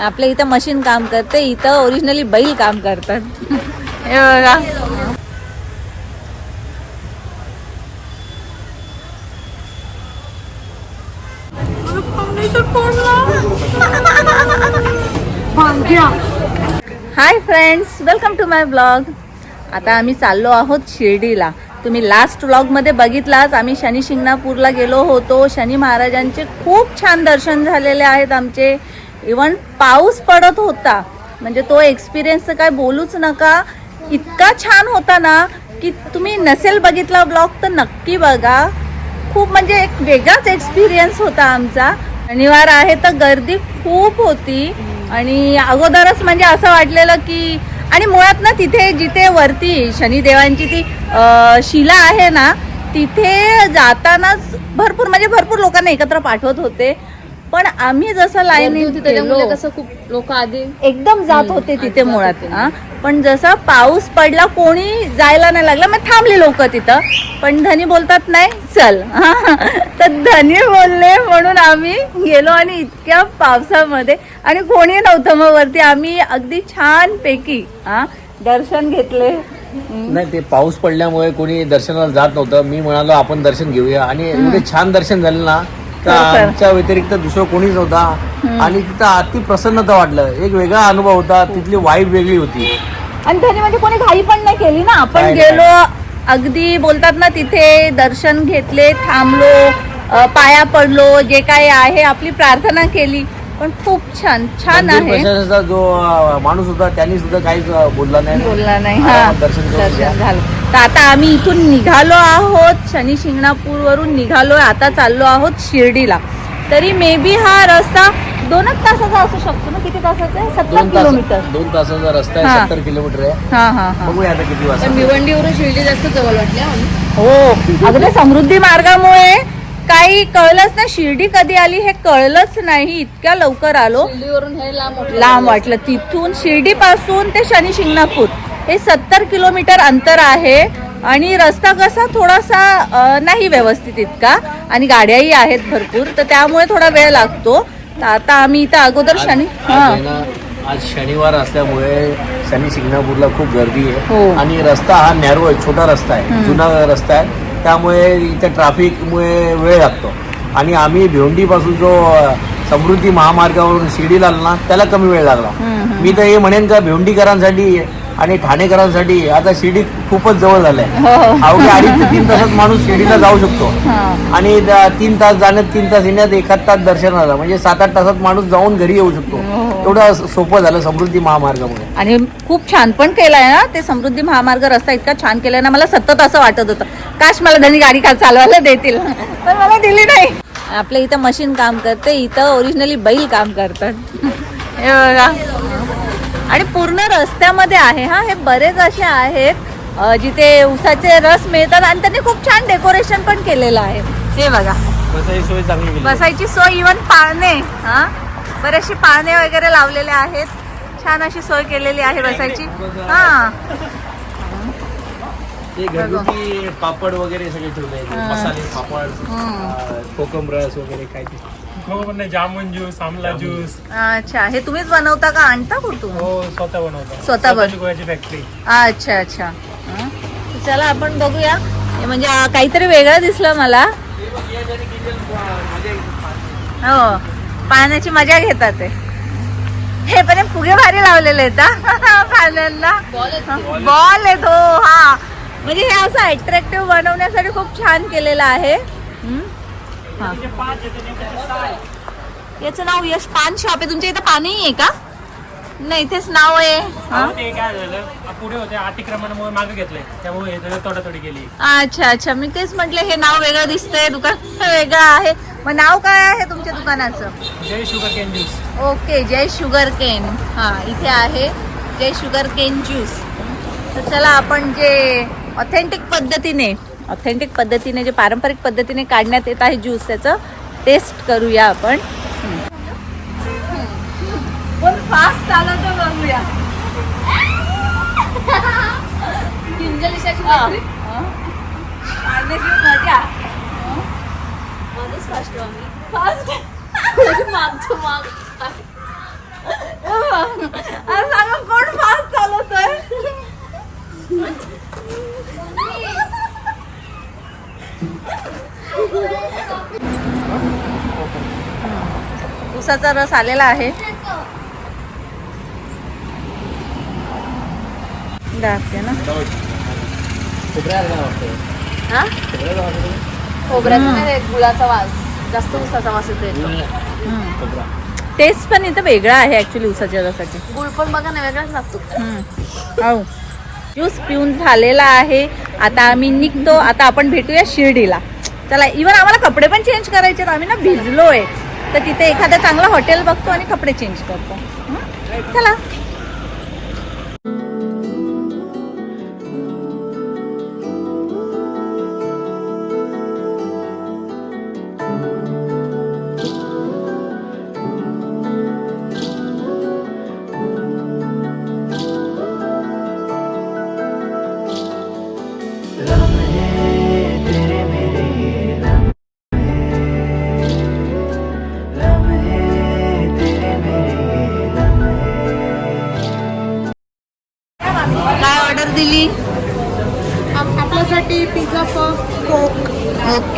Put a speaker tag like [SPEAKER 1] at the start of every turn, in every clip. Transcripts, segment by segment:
[SPEAKER 1] आपल्या इथं मशीन काम करते इथं ओरिजिनली बैल काम करतात. हे बघा. Hi friends welcome to my blog आता आम्ही चाललो आहोत शिर्डीला. तुम्ही लास्ट व्लॉगमध्ये बघितलाच आम्ही शनी शिंगणापूरला गेलो होतो. शनी महाराजांचे खूप छान दर्शन झालेले आहेत आमचे. इवन पाऊस पडत होता. म्हणजे तो एक्सपिरियन्स तर काय बोलूच नका. इतका छान होता ना की तुम्ही नसेल बघितला ब्लॉग तर नक्की बघा. खूप म्हणजे एक वेगळाच एक्सपिरियन्स होता आमचा. शनिवार आहे तर गर्दी खूप होती. आणि अगोदरच म्हणजे असं वाटलेलं की आणि मुळात ना तिथे जिथे वरती शनिदेवांची ती शिला आहे ना तिथे जातानाच भरपूर म्हणजे भरपूर लोकांना एकत्र पाठवत होते. पण आम्ही जसं लाईन
[SPEAKER 2] कसं खूप लोक आधी
[SPEAKER 1] एकदम जात होते तिथे मुळात पण जसा पाऊस पडला कोणी जायला नाही लागला मग थांबली लोक तिथं. पण धनी बोलतात नाही चल. हा. तर धनी बोलले म्हणून आम्ही गेलो आणि इतक्या पावसामध्ये आणि कोणी नव्हतं मग वरती. आम्ही अगदी छान पैकी हा दर्शन घेतले.
[SPEAKER 3] नाही ते पाऊस पडल्यामुळे कोणी दर्शनाला जात नव्हतं. मी म्हणालो आपण दर्शन घेऊया. आणि एवढे छान दर्शन झालं ना
[SPEAKER 1] खरोखर.
[SPEAKER 3] आमच्या व्यतिरिक्त दुसरं कोणीच नव्हता. आणि तिथं अति प्रसन्नता वाटलं एक वेगळा अनुभव होता. तिथली वाईब वेगळी होती.
[SPEAKER 1] आणि त्याने म्हणजे कोणी घाई पण नाही केली ना. आपण गेलो अगदी बोलतात ना तिथे दर्शन घेतले थांबलो अ, पाया पडलो जे काय आहे आपली प्रार्थना केली. पण खूप छान छान
[SPEAKER 3] मंदिर
[SPEAKER 1] आहे.
[SPEAKER 3] प्रशासनाचा जो अं, माणूस होता त्यांनी सुद्धा काहीच अं, बोलला नाही.
[SPEAKER 1] बोलला नाही हा.
[SPEAKER 3] आरामात दर्शन करून
[SPEAKER 1] दर्शन
[SPEAKER 3] घ्या.
[SPEAKER 1] झालं. तर आता आम्ही इथून निघालो आहोत शनी शिंगणापूर वरून निघालोय आता चाललो आहोत शिर्डीला. तरी मे बी हा रस्ता दोनच तासाचा असू शकतो ना? किती तासाचा आहे? सत्तर
[SPEAKER 3] दोन
[SPEAKER 1] किलोमीटर.
[SPEAKER 3] तास दोन तासाचा रस्ता
[SPEAKER 1] हा.
[SPEAKER 3] आहे सत्तर किलोमीटर आहे.
[SPEAKER 1] हा हा हा.
[SPEAKER 3] बघूया आता किती
[SPEAKER 2] पण
[SPEAKER 3] वाजता
[SPEAKER 2] भिवंडीवरून शिर्डी जास्त जवळ वाटले आम्हाला.
[SPEAKER 1] हो. अगदी समृद्धी मार्गामुळे काही कळलंच ना शिर्डी कधी आली हे कळलंच नाही. इतक्या लवकर आलो.
[SPEAKER 2] शिर्डीवरून हे लांब वाटलं.
[SPEAKER 1] लांब वाटलं. तिथून शिर्डी पासून ते शनी शिंगणापूर. हे सत्तर किलोमीटर अंतर आहे. आणि रस्ता कसा थोडासा अ, नाही व्यवस्थित इतका. आणि गाड्याही आहेत भरपूर. तर त्यामुळे थोडा वेळ लागतो. तर आता आम्ही इथं अगोदर शनी
[SPEAKER 3] आज
[SPEAKER 1] हा.
[SPEAKER 3] आहे ना, आज शनिवार असल्यामुळे शनी शिंगणापूरला खूप गर्दी
[SPEAKER 1] हो.
[SPEAKER 3] आहे आणि रस्ता हा नॅरो आहे छोटा रस्ता आहे. जुना रस्ता आहे. त्यामुळे इथे ट्रॅफिकमुळे वेळ लागतो. आणि आम्ही भिवंडीपासून जो समृद्धी महामार्गावरून शिर्डीला आलो ना त्याला कमी वेळ लागला. मी तर हे म्हणेन का भिवंडीकरांसाठी आणि ठाणेकरांसाठी आता शिर्डी खूपच जवळ झालंय.
[SPEAKER 1] हो. हो
[SPEAKER 3] अवघ्या अडीच ते तीन तासात माणूस शिर्डीला जाऊ शकतो.
[SPEAKER 1] हा.
[SPEAKER 3] आणि तीन तास जाण्यात तीन तास येण्यात एखाद तास दर्शनाला म्हणजे सात आठ तासात माणूस जाऊन घरी येऊ शकतो. एवढं स- सोपं झालं समृद्धी महामार्गामुळे.
[SPEAKER 1] आणि खूप छान पण केलाय ना ते समृद्धी महामार्ग रस्ता इतका छान केलाय ना मला सतत असं वाटत होतं. काश मला धनी गाडी का चालवायला देतील. पण मला दिली नाही. आपल्या इथं मशीन काम करते इथं ओरिजिनली बैल काम करतात. हे आणि पूर्ण रस्त्यामध्ये आहे हा. हे बरेच असे आहेत जिथे उसाचे रस मिळतात आणि त्यांनी खूप छान डेकोरेशन पण केलेलं आहे. हे बघा. बसायची सोय इवन पाळणे हा. बरेचसे पाळणे वगैरे लावलेले आहेत. छान अशी सोय केलेली आहे बसायची. हा.
[SPEAKER 3] पापड वगैरे सगळे ठेवले मसाले पापड कोकम रस वगैरे काय ते.
[SPEAKER 4] हो जामुन ज्यूस आमला ज्यूस.
[SPEAKER 1] अच्छा हे तुम्हीच बनवता का आणता कुठून
[SPEAKER 4] हो स्वतः बनवतो.
[SPEAKER 1] स्वतः बन-
[SPEAKER 4] गोव्याची फॅक्टरी
[SPEAKER 1] अच्छा अच्छा. चला आपण बघूया. हे म्हणजे काहीतरी वेगळं दिसलं मला. हो पाण्याची मजा घेतात ते. हे पण हे फुगे भारी लावलेले आहेत हा, पाण्याला. बॉल आहेत. हो? हा म्हणजे हे असं अट्रॅक्टिव्ह बनवण्यासाठी खूप छान केलेलं आहे. हा. याचं नाव यश पान शॉप आहे. तुमच्या इथं पाणी आहे का? नाही इथेच नाव आहे. हा?
[SPEAKER 4] ते काय झालं? पुढे होते अतिक्रमणामुळे मागे घेतले त्यामुळे हे तोडातोडी केली
[SPEAKER 1] अच्छा अच्छा. मी तेच म्हटलं हे नाव वेगळं दिसतंय दुकान वेगळं आहे. मग नाव काय आहे तुमच्या दुकानाचं?
[SPEAKER 4] Jai sugar cane juice
[SPEAKER 1] okay Jai sugar cane हा इथे आहे. जय शुगर केन ज्यूस तर चला आपण जे ऑथेंटिक पद्धतीने ऑथेंटिक पद्धतीने जे पारंपरिक पद्धतीने काढण्यात येत आहे ज्यूस त्याचं टेस्ट करूया आपण. पण फास्ट चालत बघूया.
[SPEAKER 2] कोण फास्ट
[SPEAKER 1] चालवतोय? ऊसाचा रस आलेला आहे. दाखते ना.
[SPEAKER 2] हा? खोबऱ्याचा नाही गुळाचा वास. जास्त उसाचा वास येतो
[SPEAKER 1] टेस्ट पण इथं वेगळा आहे ऍक्च्युली ऊसाच्या रसाची.
[SPEAKER 2] गुळ पण बघा ना वेगळाच लागतो.
[SPEAKER 1] हो ज्यूस पिऊन झालेला आहे. आता आम्ही निघतो. आता आपण भेटूया शिर्डीला. चला इवन आम्हाला कपडे पण चेंज करायचे आहेत. आम्ही ना भिजलोय. तर तिथे एखादं चांगलं हॉटेल बघतो आणि कपडे चेंज करतो. चला.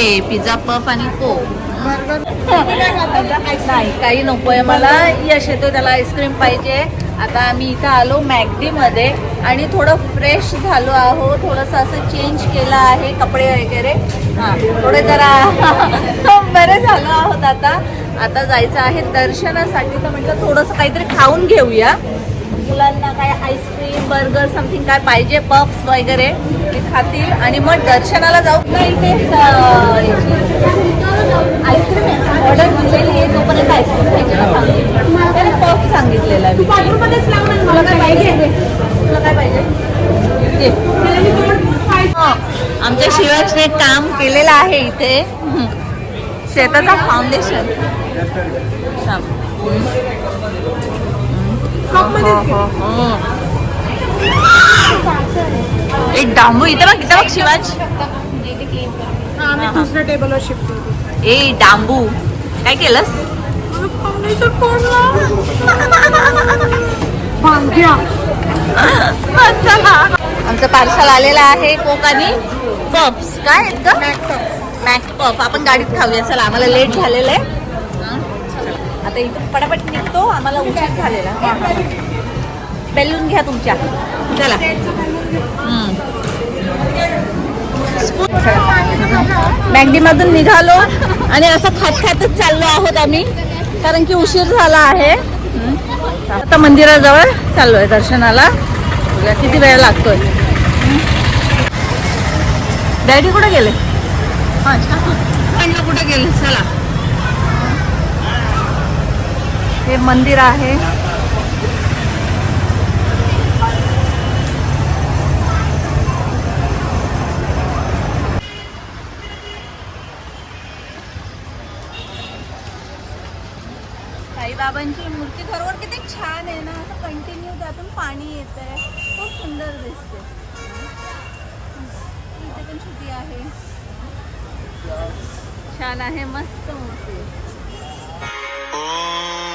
[SPEAKER 1] ओके पिझ्झा पफ आणि को नाही काही नकोय मला. यश येतो त्याला आईस्क्रीम पाहिजे. आता आम्ही इथं आलो मॅगडी मध्ये आणि थोडं फ्रेश झालो आहो थोडंसं असं चेंज केलं आहे कपडे वगैरे. हां थोडे जरा बरे झालो आहोत आता. आता जायचं आहे दर्शनासाठी तर म्हटलं थोडंसं काहीतरी खाऊन घेऊया. मुलांना काय आईस्क्रीम बर्गर समथिंग काय पाहिजे पफ्स वगैरे ते खातील. आणि मग दर्शनाला जाऊ. नाही ते आईस्क्रीम ऑर्डर दिलेली आहे. तोपर्यंत आईस्क्रीम पाहिजे त्याने पफ सांगितलेला आहे. काय पाहिजे? तुला काय पाहिजे? आमच्या शिवाजने काम केलेलं आहे इथे. शेताचा फाउंडेशन एक डांबू इथं बघ इथं बघ शिवाज.
[SPEAKER 2] दुसऱ्या टेबलवर शिफ्ट
[SPEAKER 1] ए डांबू. काय केलंस? आमचं पार्सल आलेलं आहे कोक आणि पप्स काय आहेत का मॅक पफ आपण गाडीत खाऊया. चला आम्हाला लेट झालेलं आहे. आता इथून पटापट निघतो आम्हाला उशीर झालेला. बेलून घ्या तुमच्या. चला. मॅगडीमधून निघालो आणि असं खात खातच चाललो आहोत आम्ही कारण की उशीर झाला आहे. आता मंदिराजवळ चाललोय दर्शनाला. किती वेळ लागतोय. डॅडी कुठे गेले? कुठे गेले? चला. हे मंदिर आहे. साईबाबांची मूर्ती खरोखर किती छान आहे ना. असं कंटिन्यू त्यातून पाणी येत आहे खूप सुंदर दिसते इथे पण छोटी आहे. छान आहे. मस्त मूर्ती.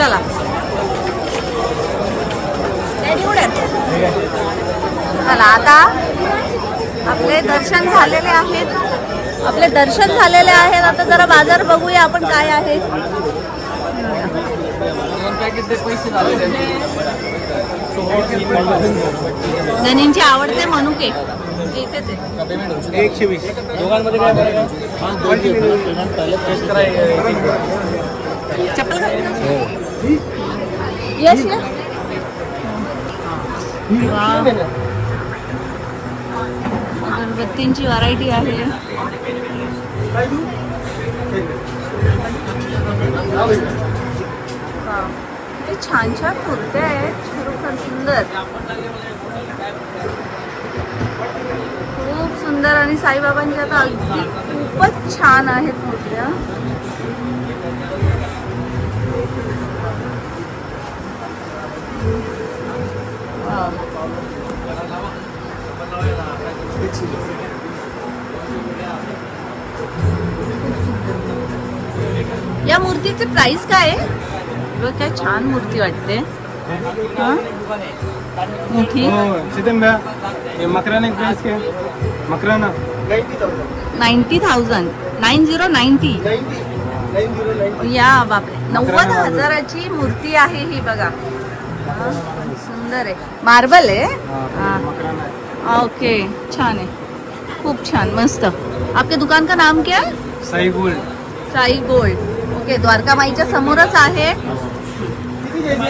[SPEAKER 1] चला? चला आता आपले दर्शन झालेले आहेत. आपले दर्शन झालेले आहेत. आता जरा बाजार बघूया आपण काय आहे. गणींची आवडते मनुके.
[SPEAKER 4] एकशे वीस. दोघांमध्ये
[SPEAKER 1] चप्पल. यश. अगरबत्तींची व्हरायटी आहे. छान छान कुर्त्या आहेत. खरोखर सुंदर. खूप सुंदर. आणि साईबाबांच्या आता अगदी खूपच छान आहेत मूर्त्या या मूर्तीचे प्राइस काय आहे? काय छान मूर्ती वाटते. हा? मोठी?
[SPEAKER 4] Makrana Makrana.
[SPEAKER 1] Ninety thousand. Nine zero ninety या बापरे. नव्वद हजाराची मूर्ती आहे ही बघा. सुंदर आहे. मार्बल आहे? हा. ओके छान है खूप छान मस्त. आपके दुकान का नाम क्या है?
[SPEAKER 4] Sai gold.
[SPEAKER 1] Sai gold. Okay Dwarka माईच्या समोरच आहे.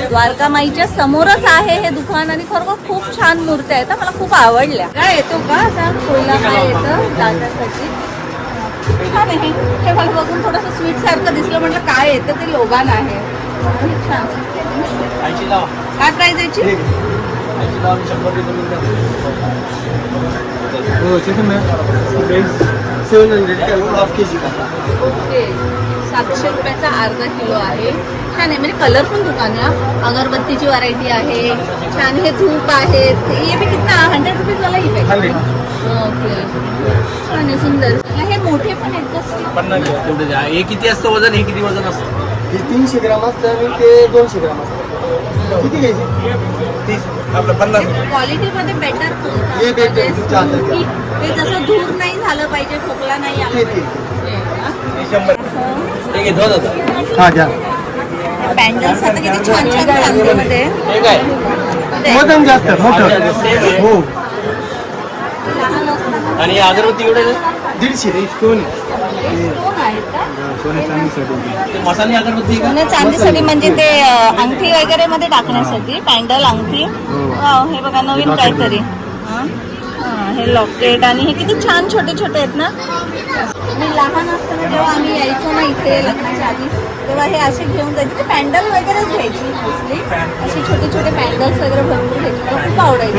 [SPEAKER 1] द्वारका माईच्या समोरच आहे हे दुकान आणि खरोखर खूप छान मूर्त्या आहेत. मला खूप आवडल्या. काय येतो का? असा कोयला काय येतं? दादासाठी छान आहे. हे मला बघून थोडंसं स्वीट सारखं दिसलं म्हटलं काय येतं ते लोगान आहे. छान. काय प्राइस याची?
[SPEAKER 4] सेवन हंड्रेड हाफ के जी का?
[SPEAKER 1] ओके. सातशे रुपयाचा अर्धा किलो आहे. छान आहे. म्हणजे कलरफुल दुकान आहे हा. अगरबत्तीची व्हरायटी आहे. छान हे धूप आहेत हे बी कितना? हंड्रेड रुपीज वाला ही
[SPEAKER 4] हंड्रेड.
[SPEAKER 1] ओके. छान आहे सुंदर. हे मोठे पण आहेत.
[SPEAKER 3] हे किती असतं वजन? हे किती वजन असतं?
[SPEAKER 5] हे तीनशे ग्राम असतं आणि ते दोनशे ग्राम असतं. किती घ्यायचे
[SPEAKER 4] तीस। आपलं पन्नास।
[SPEAKER 1] क्वालिटी बेटर
[SPEAKER 5] हे better, तुमच्या
[SPEAKER 1] ते जसं धूर नाही झालं पाहिजे खोकला नाही आला
[SPEAKER 5] ते ते
[SPEAKER 1] पाहिजे. हा?
[SPEAKER 3] हे दोन हज़ार
[SPEAKER 5] हा घ्या.
[SPEAKER 1] बँगल्स आता किती छान छान चांदीमध्ये
[SPEAKER 3] हे काय?
[SPEAKER 5] वज़न जास्त मोठं. हो.
[SPEAKER 1] लहान असताना.
[SPEAKER 3] अगरबत्ती एवढे
[SPEAKER 5] दीडशे.
[SPEAKER 4] स्टोन
[SPEAKER 1] stone आहेत का?
[SPEAKER 4] सोने चांदीसाठी.
[SPEAKER 1] म्हणजे ते अ, अंगठी वगैरे मध्ये टाकण्यासाठी पॅन्डल अंगठी. वाव, हे बघा नवीन काहीतरी. हा? हा, हे लॉकेट आणि हे किती छान छोटे छोटे आहेत ना? मी लहान असताना जेव्हा आम्ही यायचो ना इथे लग्नाच्या आधी तेव्हा हे असे घेऊन जायचे. ते पॅन्डल वगैरेच घ्यायची मोस्टली असे छोटे छोटे पॅन्डल्स वगैरे भरपूर घ्यायचे. मला खूप आवडायचे.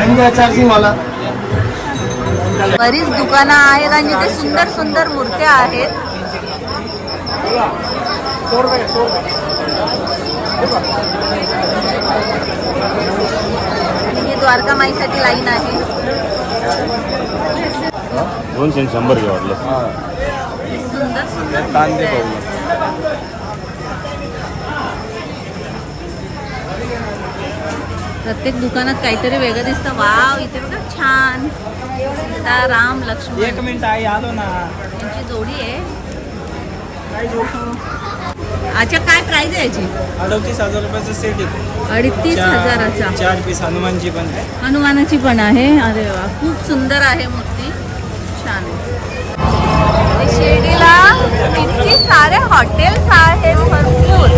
[SPEAKER 1] बरीच दुकानं आहेत आणि जिथे सुंदर सुंदर मूर्त्या आहेत. ही द्वारका माईसाठी लाईन आहे.
[SPEAKER 6] दोनशे शंभर घ्या वाटलं.
[SPEAKER 1] सुंदर सुंदर आहेत. प्रत्येक दुकानात काहीतरी वेगळं दिसतं. वाव इथे बघा छान. सीता राम लक्ष्मण.
[SPEAKER 4] एक मिनिट आई आलो ना.
[SPEAKER 1] यांची जोडी आहे. अच्छा काय प्राइस आहे याची?
[SPEAKER 4] अडतीस हजार रुपयाचा सेट येतो
[SPEAKER 1] अडतीस हजाराचा.
[SPEAKER 4] चार पीस हनुमानजी पण आहे.
[SPEAKER 1] हनुमानाची पण आहे. अरे वा खूप सुंदर आहे मूर्ती. छान आहे. शिर्डीला इतकी सारे हॉटेल्स आहेत भरपूर.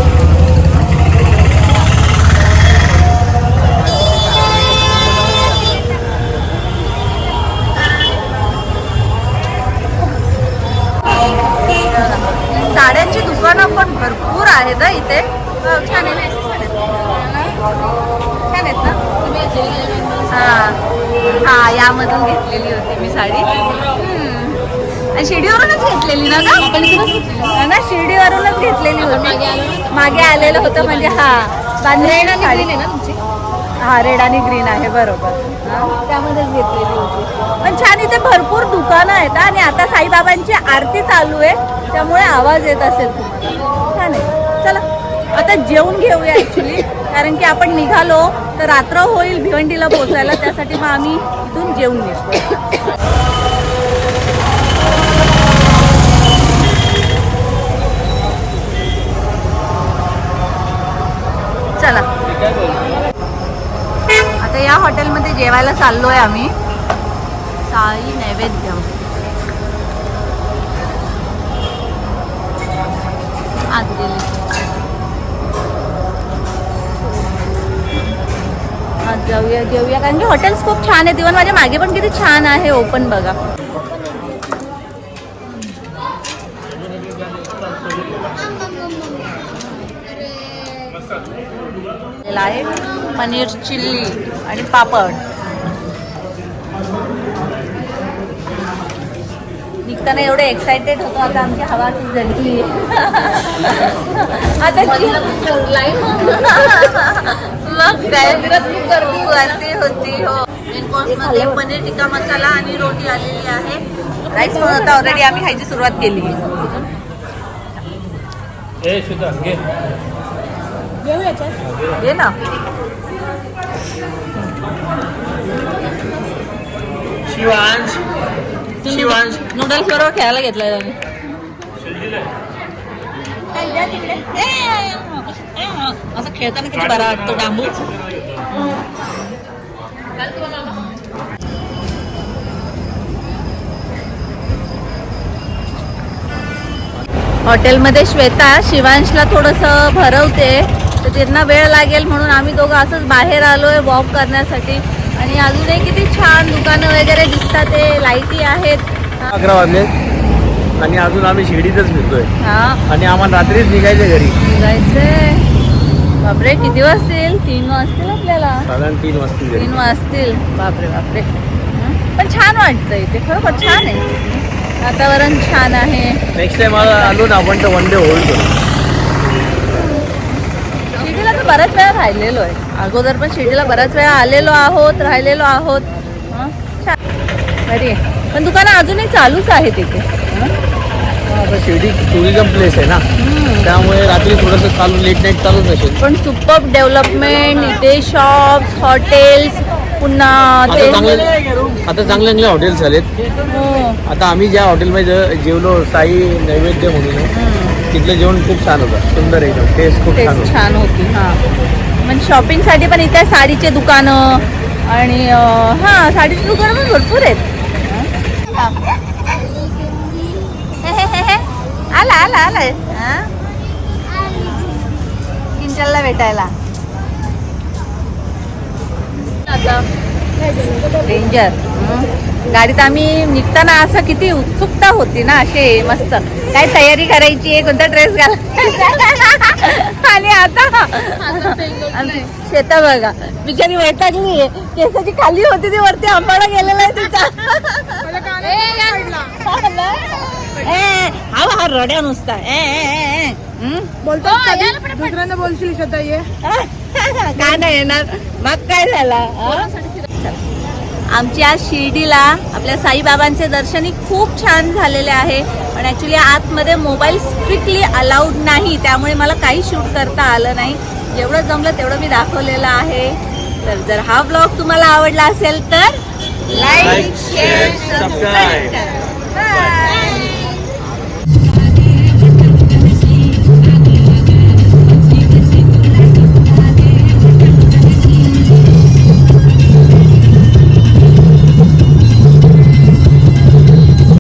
[SPEAKER 1] आहेत हं इथे. छान आहे छान आहेत ना? हा. हा यामधून घेतलेली होती मी साडी. आणि शिर्डीवरूनच घेतलेली ना का ना शिर्डीवरूनच घेतलेली होती. मागे आलेलं होतं म्हणजे हा. बांधलेली साडी. ना तुमची? हा रेड आणि ग्रीन आहे बरोबर. त्यामध्येच घेतलेली होती. पण छान इथे भरपूर दुकानं आहेत आणि आता साईबाबांची आरती चालू आहे त्यामुळे आवाज येत असेल तुम्हाला. आहे आता जेवून घेऊया ॲक्च्युली कारण की आपण निघालो तर रात्र होईल भिवंडीला पोचायला त्यासाठी मग आम्ही इथून जेवून घेतो. चला. आता या हॉटेलमध्ये जेवायला चाललोय आम्ही. साई नैवेद्य. आत गेली. आज जाऊया घेऊया. कारण की हॉटेल्स खूप छान आहेत. इव्हन माझ्या मागे पण किती छान आहे ओपन बघा. आहे पनीर चिल्ली आणि पापड. निघताना एवढे एक्साइटेड होतो. आता आमची हवा जगली आता मग काय गर्दी गर्दी होती हो. मेन कोर्समध्ये पनीर टिक्का मसाला आणि रोटी आलेली आहे. राईस पण आता ऑलरेडी आम्ही खायची सुरुवात केली.
[SPEAKER 4] घे.
[SPEAKER 1] ना.
[SPEAKER 3] शिवांश. शिवांश.
[SPEAKER 1] नूडल्स बरोबर खेळायला घेतलाय त्यांनी असं खेळताना किती बरा वाटतो डांबू? हॉटेलमध्ये श्वेता शिवांशला थोडंसं भरवते. तर त्यांना वेळ लागेल म्हणून आम्ही दोघं असंच बाहेर आलोय वॉक करण्यासाठी. आणि अजूनही किती छान दुकानं वगैरे दिसतात ते लाईटी आहेत.
[SPEAKER 3] अकरा वाजले आणि अजून आम्ही शिर्डीतच फिरतोय.
[SPEAKER 1] हा.
[SPEAKER 3] आणि आम्हाला रात्रीच निघायचं घरी.
[SPEAKER 1] जायचंय बापरे किती वाजतील? तीन वाजतील आपल्याला.
[SPEAKER 3] साधारण तीन वाजतील
[SPEAKER 1] तीन वाजतील. बापरे बापरे? पण छान वाटतं इथे. खरोखर छान आहे. वातावरण छान आहे.
[SPEAKER 3] नेक्स्ट टाइम आलो ना आपण तर वन डे होईल
[SPEAKER 1] शिर्डीला तर बऱ्याच वेळा राहिलेलो आहे. अगोदर पण शिर्डीला बऱ्याच वेळा आलेलो आहोत राहिलेलो आहोत. हं? छान. बरी आहे. पण दुकानं अजूनही चालूच आहे तिथे हं?
[SPEAKER 3] आता शिर्डी टुरिझम प्लेस आहे ना. त्यामुळे रात्री थोडंसं चालू लेट नाईट चालूच नसेल
[SPEAKER 1] पण सुपर डेव्हलपमेंट इथे शॉप्स हॉटेल्स पुन्हा
[SPEAKER 3] आता
[SPEAKER 1] ते
[SPEAKER 3] चांगले आता चांगले चांगले हॉटेल्स झालेत
[SPEAKER 1] हो.
[SPEAKER 3] आता आम्ही ज्या हॉटेलमध्ये जे- जेवलो साई नैवेद्य म्हणून तिथलं जेवण खूप छान होतं. सुंदर एकदम. टेस्ट खूप छान
[SPEAKER 1] टेस्ट
[SPEAKER 3] होती.
[SPEAKER 1] छान होती हां. म्हणजे शॉपिंगसाठी पण इथे साडीचे दुकानं आणि अं, हां साडीची दुकानं पण भरपूर आहेत. आला आला आला. हां किंचलला भेटायला डेंजर गाडीत आम्ही निघताना असं किती उत्सुकता होती ना असे मस्त काय तयारी करायची आहे कोणता ड्रेस घालायचा आणि आता शेता बघा बिचारी वैतागली केसाची खाली होती ती वरती आंबाडा गेलेला आहे तिचा ए, हा हा रड्या नुसता ए, ए. हं?
[SPEAKER 5] दुसऱ्यांदा बोलशील स्वतः ये.
[SPEAKER 1] काय नाही येणार? मग काय झाला? आमच्या शिर्डीला आपल्या साईबाबांचे दर्शनही खूप छान झालेले आहे. पण ॲक्च्युली आतमध्ये मोबाईल स्ट्रिक्टली अलाउड नाही. त्यामुळे मला काही शूट करता आलं नाही. जेवढं जमलं तेवढं मी दाखवलेलं आहे. तर जर हा ब्लॉग तुम्हाला आवडला असेल तर लाईक शेअर सबस्क्राईब करा. बाय